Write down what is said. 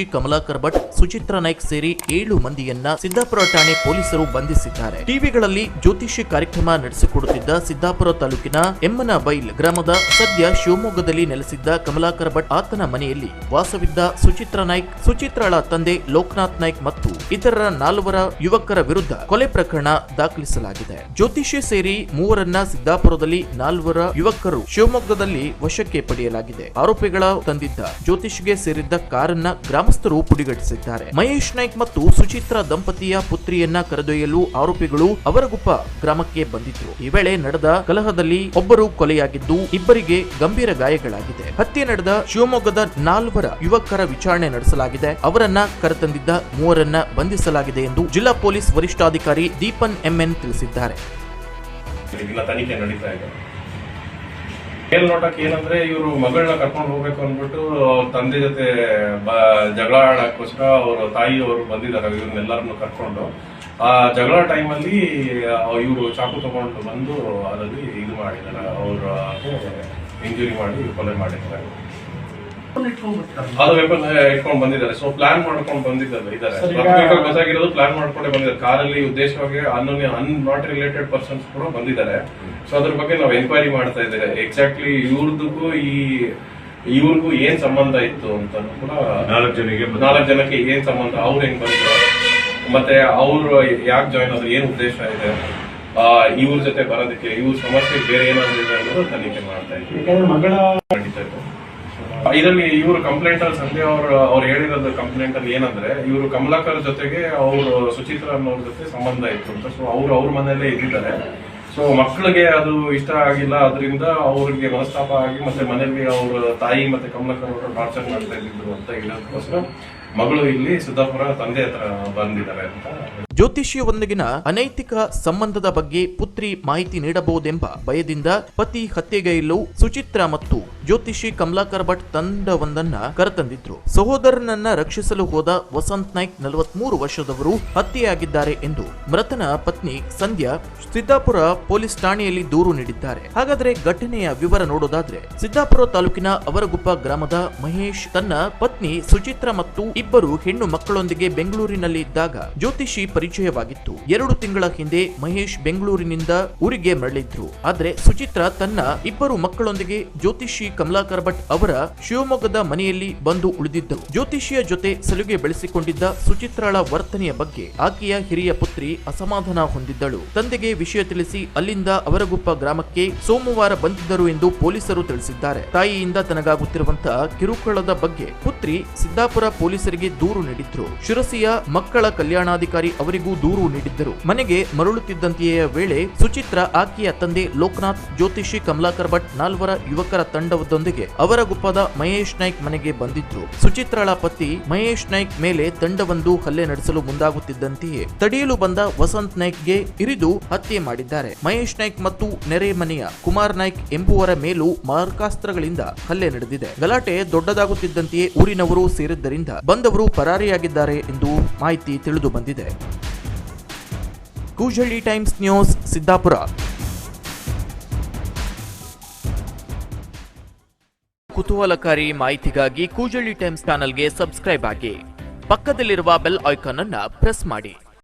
ಜ್ಯೋತಿಷಿ ಕಮಲಾಕರ್ ಭಟ್, ಸುಚಿತ್ರ ನಾಯ್ಕ್ ಸೇರಿ ಏಳು ಮಂದಿಯನ್ನ ಸಿದ್ದಾಪುರ ಠಾಣೆ ಪೊಲೀಸರು ಬಂಧಿಸಿದ್ದಾರೆ. ಟಿವಿಗಳಲ್ಲಿ ಜ್ಯೋತಿಷಿ ಕಾರ್ಯಕ್ರಮ ನಡೆಸಿಕೊಡುತ್ತಿದ್ದ ಸಿದ್ದಾಪುರ ತಾಲೂಕಿನ ಎಮ್ಮನ ಬೈಲ್ ಗ್ರಾಮದ ಸದ್ಯ ಶಿವಮೊಗ್ಗದಲ್ಲಿ ನೆಲೆಸಿದ್ದ ಕಮಲಾಕರ್ ಭಟ್ ಆತನ ಮನೆಯಲ್ಲಿ ವಾಸವಿದ್ದ ಸುಚಿತ್ರ ನಾಯ್ಕ್, ಸುಚಿತ್ರಳ ತಂದೆ ಲೋಕನಾಥ್ ನಾಯ್ಕ್ ಮತ್ತು ಇತರರ ನಾಲ್ವರ ಯುವಕರ ವಿರುದ್ಧ ಕೊಲೆ ಪ್ರಕರಣ ದಾಖಲಿಸಲಾಗಿದೆ. ಜ್ಯೋತಿಷ್ಯ ಸೇರಿ ಮೂವರನ್ನ ಸಿದ್ದಾಪುರದಲ್ಲಿ ನಾಲ್ವರ ಯುವಕರು ಶಿವಮೊಗ್ಗದಲ್ಲಿ ವಶಕ್ಕೆ ಪಡೆಯಲಾಗಿದೆ. ಆರೋಪಿಗಳ ತಂದಿದ್ದ ಜ್ಯೋತಿಷ್ಗೆ ಸೇರಿದ್ದ ಕಾರನ್ನ ಗ್ರಾಮಸ್ಥರು ಪುಡಿಗಟ್ಟಿಸಿದ್ದಾರೆ. ಮಹೇಶ್ ನಾಯ್ಕ್ ಮತ್ತು ಸುಚಿತ್ರ ದಂಪತಿಯ ಪುತ್ರಿಯನ್ನ ಕರೆದೊಯ್ಯಲು ಆರೋಪಿಗಳು ಅವರಗುಪ್ಪ ಗ್ರಾಮಕ್ಕೆ ಬಂದಿದ್ರು. ಈ ವೇಳೆ ನಡೆದ ಕಲಹದಲ್ಲಿ ಒಬ್ಬರು ಕೊಲೆಯಾಗಿದ್ದು ಇಬ್ಬರಿಗೆ ಗಂಭೀರ ಗಾಯಗಳಾಗಿದೆ. ಹತ್ಯೆ ನಡೆದ ಶಿವಮೊಗ್ಗದ ನಾಲ್ವರ ಯುವಕರ ವಿಚಾರಣೆ ನಡೆಸಲಾಗಿದೆ. ಅವರನ್ನ ಕರೆತಂದಿದ್ದ ಮೂವರನ್ನ ಬಂಧಿಸಲಾಗಿದೆ ಎಂದು ಜಿಲ್ಲಾ ಪೊಲೀಸ್ ವರಿಷ್ಠಾಧಿಕಾರಿ ದೀಪನ್ ಎಂಎನ್ ತಿಳಿಸಿದ್ದಾರೆ. ಇದೆ ಮೇಲ್ನೋಟಕ್ಕೆ ಏನಂದ್ರೆ ಇವರು ಮಗಳನ್ನ ಕರ್ಕೊಂಡು ಹೋಗ್ಬೇಕು ಅಂದ್ಬಿಟ್ಟು ಅವ್ರ ತಂದೆ ಜೊತೆ ಜಗಳ ಆಡಕ್ಕೋಸ್ಕರ ಅವ್ರ ತಾಯಿಯವರು ಬಂದಿದ್ದಾರೆ, ಇವ್ರನ್ನೆಲ್ಲರನ್ನು ಕರ್ಕೊಂಡು. ಆ ಜಗಳ ಟೈಮಲ್ಲಿ ಇವರು ಚಾಕು ತಗೊಂಡು ಬಂದು ಅದರಲ್ಲಿ ಇದು ಮಾಡಿದ್ದಾರೆ, ಅವ್ರ ಇಂಜುರಿ ಮಾಡಿ ಕೊಲೆ ಮಾಡಿದ್ದಾರೆ. ಅದು ವೆಪನ್ ಇಟ್ಕೊಂಡು ಬಂದಿದ್ದಾರೆ. ಸೊ ಪ್ಲಾನ್ ಮಾಡ್ಕೊಂಡು ಬಂದಿದ್ದಾರೆ ಇದ್ದಾರೆ ಗೊತ್ತಾಗಿರೋದು ಪ್ಲಾನ್ ಮಾಡ್ಕೊಂಡೇ ಬಂದಿದ್ದಾರೆ. ಕಾರಲ್ಲಿ ಉದ್ದೇಶವಾಗಿ unknown and not related persons ಕೂಡ ಬಂದಿದ್ದಾರೆ. ಸೊ ಅದ್ರ ಬಗ್ಗೆ ನಾವು ಎನ್ಕ್ವೈರಿ ಮಾಡ್ತಾ ಇದ್ದೇವೆ. ಎಕ್ಸಾಕ್ಟ್ಲಿ ಇವ್ರದಕ್ಕೂ ಈ ಇವ್ರಿಗೂ ಏನ್ ಸಂಬಂಧ ಇತ್ತು ಅಂತ ಕೂಡ ನಾಲ್ಕು ಜನಕ್ಕೆ ನಾಲ್ಕು ಜನಕ್ಕೆ ಏನ್ ಸಂಬಂಧ ಅವ್ರು ಹೆಂಗ್ ಬಂದ್ರು ಮತ್ತೆ ಅವ್ರು ಯಾಕೆ ಜಾಯ್ನ್ ಆದ್ರು ಏನ್ ಉದ್ದೇಶ ಇದೆ ಆ, ಇವ್ರ ಜೊತೆ ಬರೋದಕ್ಕೆ ಇವ್ರ ಸಮಸ್ಯೆ ಬೇರೆ ಏನಾದ್ರು ಇದೆ ಅನ್ನೋದು ತನಿಖೆ ಮಾಡ್ತಾ ಇದ್ದೀವಿ ಯಾಕಂದ್ರೆ ಮಗಳ ನಡೀತಾ ಇದೆ. ಇದರಲ್ಲಿ ಇವರು ಕಂಪ್ಲೇಂಟ್ ಅಲ್ಲಿ ಸಂಜೆ ಅವರು, ಅವ್ರು ಹೇಳಿರೋದು ಕಂಪ್ಲೇಂಟ್ ಅಲ್ಲಿ ಏನಂದ್ರೆ, ಇವರು ಕಮಲಾಕರ್ ಜೊತೆಗೆ ಅವರು ಸುಚಿತ್ರ ಅನ್ನೋರ ಜೊತೆ ಸಂಬಂಧ ಇತ್ತು ಅಂತ. ಸೊ ಅವ್ರು ಅವ್ರ ಮನೆಯಲ್ಲೇ ಇದ್ದಿದ್ದಾರೆ. ಸೊ ಮಕ್ಕಳಿಗೆ ಅದು ಇಷ್ಟ ಆಗಿಲ್ಲ ಅದರಿಂದ ಅವ್ರಿಗೆ ಮನಸ್ತಾಪ ಆಗಿ ಮತ್ತೆ ಮನೆಯಲ್ಲಿ ಅವ್ರ ತಾಯಿ ಮತ್ತೆ ಕಮಲಾಕರ್ ಅವರು ಟಾರ್ಚರ್ ಮಾಡ್ತಾ ಇದ್ದಿದ್ರು ಅಂತ ಹೇಳೋದಕ್ಕೋಸ್ಕರ ಮಗಳು ಇಲ್ಲಿ ಸಿದ್ದಾಪುರ ತಂದೆ ಹತ್ರ ಬಂದಿದ್ದಾರೆ ಅಂತ. ಜ್ಯೋತಿಷಿಯೊಂದಿಗಿನ ಅನೈತಿಕ ಸಂಬಂಧದ ಬಗ್ಗೆ ಪುತ್ರಿ ಮಾಹಿತಿ ನೀಡಬಹುದೆಂಬ ಭಯದಿಂದ ಪತಿ ಹತ್ಯೆಗೈಲು ಸುಚಿತ್ರ ಮತ್ತು ಜ್ಯೋತಿಷಿ ಕಮಲಾಕರ್ ಭಟ್ ತಂಡವೊಂದನ್ನ ಕರೆತಂದಿದ್ರು. ಸಹೋದರನನ್ನ ರಕ್ಷಿಸಲು ಹೋದ ವಸಂತ್ ನಾಯ್ಕ್ ನಲವತ್ಮೂರು ವರ್ಷದವರು ಹತ್ಯೆಯಾಗಿದ್ದಾರೆ ಎಂದು ಮೃತನ ಪತ್ನಿ ಸಂಧ್ಯಾ ಸಿದ್ದಾಪುರ ಪೊಲೀಸ್ ಠಾಣೆಯಲ್ಲಿ ದೂರು ನೀಡಿದ್ದಾರೆ. ಹಾಗಾದ್ರೆ ಘಟನೆಯ ವಿವರ ನೋಡೋದಾದ್ರೆ ಸಿದ್ದಾಪುರ ತಾಲೂಕಿನ ಅವರಗುಪ್ಪ ಗ್ರಾಮದ ಮಹೇಶ್ ತನ್ನ ಪತ್ನಿ ಸುಚಿತ್ರ ಮತ್ತು ಇಬ್ಬರು ಹೆಣ್ಣು ಮಕ್ಕಳೊಂದಿಗೆ ಬೆಂಗಳೂರಿನಲ್ಲಿ ಇದ್ದಾಗ ಜ್ಯೋತಿಷಿ ಪರಿಚಯವಾಗಿತ್ತು. ಎರಡು ತಿಂಗಳ ಹಿಂದೆ ಮಹೇಶ್ ಬೆಂಗಳೂರಿನಿಂದ ಊರಿಗೆ ಮರಳಿದ್ರು. ಆದ್ರೆ ಸುಚಿತ್ರ ತನ್ನ ಇಬ್ಬರು ಮಕ್ಕಳೊಂದಿಗೆ ಜ್ಯೋತಿಷಿ ಕಮಲಾಕರ್ ಭಟ್ ಅವರ ಶಿವಮೊಗ್ಗದ ಮನೆಯಲ್ಲಿ ಬಂದು ಉಳಿದಿದ್ದರು ಜ್ಯೋತಿಷಿಯ ಜೊತೆ ಸಲುಗೆ ಬೆಳೆಸಿಕೊಂಡಿದ್ದ ಸುಚಿತ್ರಾಳ ವರ್ತನೆಯ ಬಗ್ಗೆ ಆಕೆಯ ಹಿರಿಯ ಪುತ್ರಿ ಅಸಮಾಧಾನ ಹೊಂದಿದ್ದಳು. ತಂದೆಗೆ ವಿಷಯ ತಿಳಿಸಿ ಅಲ್ಲಿಂದ ಅವರಗುಪ್ಪ ಗ್ರಾಮಕ್ಕೆ ಸೋಮವಾರ ಬಂದಿದ್ದರು ಎಂದು ಪೊಲೀಸರು ತಿಳಿಸಿದ್ದಾರೆ. ತಾಯಿಯಿಂದ ತನಗಾಗುತ್ತಿರುವಂತಹ ಕಿರುಕುಳದ ಬಗ್ಗೆ ಪುತ್ರಿ ಸಿದ್ದಾಪುರ ಪೊಲೀಸರಿಗೆ ದೂರು ನೀಡಿದ್ರು. ಶಿರಸಿಯ ಮಕ್ಕಳ ಕಲ್ಯಾಣಾಧಿಕಾರಿ ಅವರಿಗೂ ದೂರು ನೀಡಿದ್ದರು. ಮನೆಗೆ ಮರಳುತ್ತಿದ್ದಂತೆಯೇ ವೇಳೆ ಸುಚಿತ್ರ, ಆಕೆಯ ತಂದೆ ಲೋಕನಾಥ್, ಜ್ಯೋತಿಷಿ ಕಮಲಾಕರ್ ಭಟ್ ನಾಲ್ವರ ಯುವಕರ ತಂಡದೊಂದಿಗೆ ಅವರ ಗುಪ್ಪದ ಮಹೇಶ್ ನಾಯ್ಕ್ ಮನೆಗೆ ಬಂದಿದ್ರು. ಸುಚಿತ್ರಳ ಪತಿ ಮಹೇಶ್ ನಾಯ್ಕ್ ಮೇಲೆ ತಂಡವೊಂದು ಹಲ್ಲೆ ನಡೆಸಲು ಮುಂದಾಗುತ್ತಿದ್ದಂತೆಯೇ ತಡೆಯಲು ಬಂದ ವಸಂತ್ ನಾಯ್ಕ್ಗೆ ಇರಿದು ಹತ್ಯೆ ಮಾಡಿದ್ದಾರೆ. ಮಹೇಶ್ ನಾಯ್ಕ್ ಮತ್ತು ನೆರೆ ಮನೆಯ ಕುಮಾರ್ ನಾಯ್ಕ್ ಎಂಬುವರ ಮೇಲೂ ಮಾರ್ಕಾಸ್ತ್ರಗಳಿಂದ ಹಲ್ಲೆ ನಡೆದಿದೆ. ಗಲಾಟೆ ದೊಡ್ಡದಾಗುತ್ತಿದ್ದಂತೆಯೇ ಊರಿನವರು ಸೇರಿದ್ದರಿಂದ ಬಂದವರು ಪರಾರಿಯಾಗಿದ್ದಾರೆ ಎಂದು ಮಾಹಿತಿ ತಿಳಿದು ಬಂದಿದೆ. Kujalli times news, Siddapur. ಕುತೂಹಲಕಾರಿ ಮಾಹಿತಿಗಾಗಿ ಕೂಜಳ್ಳಿ ಟೈಮ್ಸ್ ಚಾನಲ್ಗೆ ಸಬ್ಸ್ಕ್ರೈಬ್ ಆಗಿ. ಪಕ್ಕದಲ್ಲಿರುವ ಬೆಲ್ ಐಕಾನ್ ಅನ್ನ ಪ್ರೆಸ್ ಮಾಡಿ.